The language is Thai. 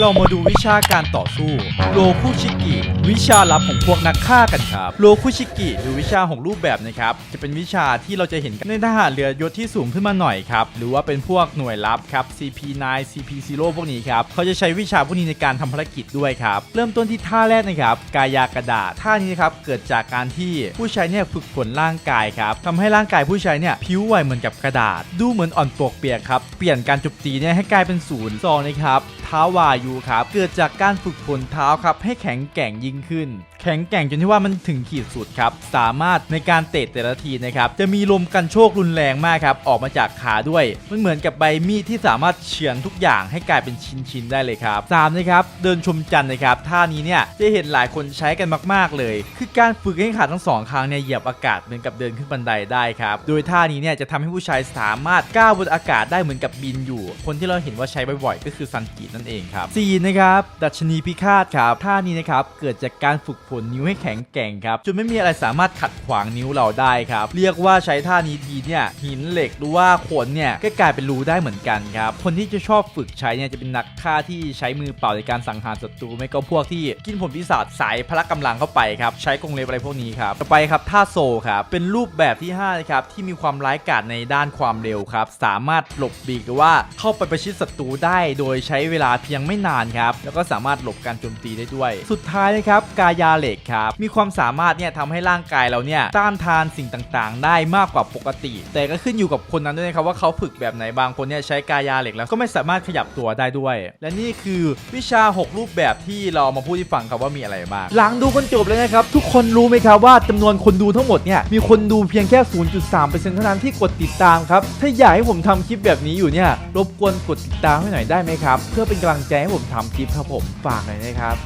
เรามาดูวิชาการต่อสู้ โลคุชิกิ วิชาลับของพวกนักฆ่ากันครับ โลคุชิกิหรือวิชาของรูปแบบนะครับ จะเป็นวิชาที่เราจะเห็นในทหารเรือยศที่สูงขึ้นมาหน่อยครับ หรือว่าเป็นพวกหน่วยลับครับ CP9 CP0 พวกนี้ครับ เขาจะใช้วิชาพวกนี้ในการทำภารกิจด้วยครับ เริ่มต้นที่ท่าแรกนะครับ กายากระดาษ ท่านี้นะครับเกิดจากการที่ผู้ใช้เนี่ยฝึกฝนร่างกายครับทำให้ร่างกายผู้ใช้เนี่ยผิวไหวเหมือนกับกระดาษ ดูเหมือนอ่อนปวกเปียกครับ เปลี่ยนการจุบตีเนี่ยให้กลายเป็นศูนย์สองนะครับท้าวายูครับ เกิดจากการฝึกฝนเท้าครับให้แข็งแกร่งยิ่งขึ้นแข็งแกร่งจนที่ว่ามันถึงขีดสุดครับ สามารถในการเตะแต่ละทีนะครับ จะมีลมกันโชครุนแรงมากครับ ออกมาจากขาด้วย มันเหมือนกับใบมีดที่สามารถเฉือนทุกอย่างให้กลายเป็นชิ้นๆได้เลยครับสามนะครับ เดินชมจันนะครับ ท่านี้เนี่ยจะเห็นหลายคนใช้กันมาก ๆ เลย คือการฝึกให้ขาทั้งสองข้างเนี่ยเหยียบอากาศเหมือนกับเดินขึ้นบันไดได้ครับ โดยท่านี้เนี่ยจะทำให้ผู้ชายสามารถก้าวบนอากาศได้เหมือนกับบินอยู่ คนที่เราเห็นว่าใช้บ่อยๆ ก็คือซันกินั่นเองครับสี่นะครับ ดัชนีพิฆาตครับ ท่านี้นะครับ เกิดจากการฝึกฝนนิ้วให้แข็งแกร่งครับจนไม่มีอะไรสามารถขัดขวางนิ้วเราได้ครับเรียกว่าใช้ท่านี้ทีเนี่ยหินเหล็กหรือว่าขนเนี่ยก็กลายเป็นรูได้เหมือนกันครับคนที่จะชอบฝึกใช้เนี่ยจะเป็นนักฆ่าที่ใช้มือเปล่าในการสังหารศัตรูไม่ก็พวกที่กินผลพิศาจสายพละกำลังเข้าไปครับใช้กรงเล็บอะไรพวกนี้ครับต่อไปครับท่าโซครับเป็นรูปแบบที่5นะครับที่มีความร้ายกาจในด้านความเร็วครับสามารถหลบบีกหรือว่าเข้าไปประชิดศัตรูได้โดยใช้เวลาเพียงไม่นานครับแล้วก็สามารถหลบการโจมตีได้ด้วย สุดท้ายนะครับกายาเหล็กครับ มีความสามารถเนี่ยทำให้ร่างกายเราเนี่ยต้านทานสิ่งต่างๆ ได้มากกว่าปกติ แต่ก็ขึ้นอยู่กับคนนั้นด้วยนะครับว่าเขาฝึกแบบไหนบางคนเนี่ยใช้กายาเหล็กแล้วก็ไม่สามารถขยับตัวได้ด้วย และนี่คือวิชา 6 รูปแบบที่เราเอามาพูดให้ฟังครับว่ามีอะไรบ้างหลังดูกันจบเลยนะครับทุกคนรู้ไหมครับว่าจำนวนคนดูทั้งหมดเนี่ยมีคนดูเพียงแค่ 0.3%เท่านั้นที่กดติดตามครับถ้าอยากให้ผมทำคลิปแบบนี้อยู่เนี่ยรบกวนกดติดตามให้หน่อยได้ไหมครับเพื่อเป็นกำลังใจให้ผมทำคลิปครับผมฝากหน่อยนะครับ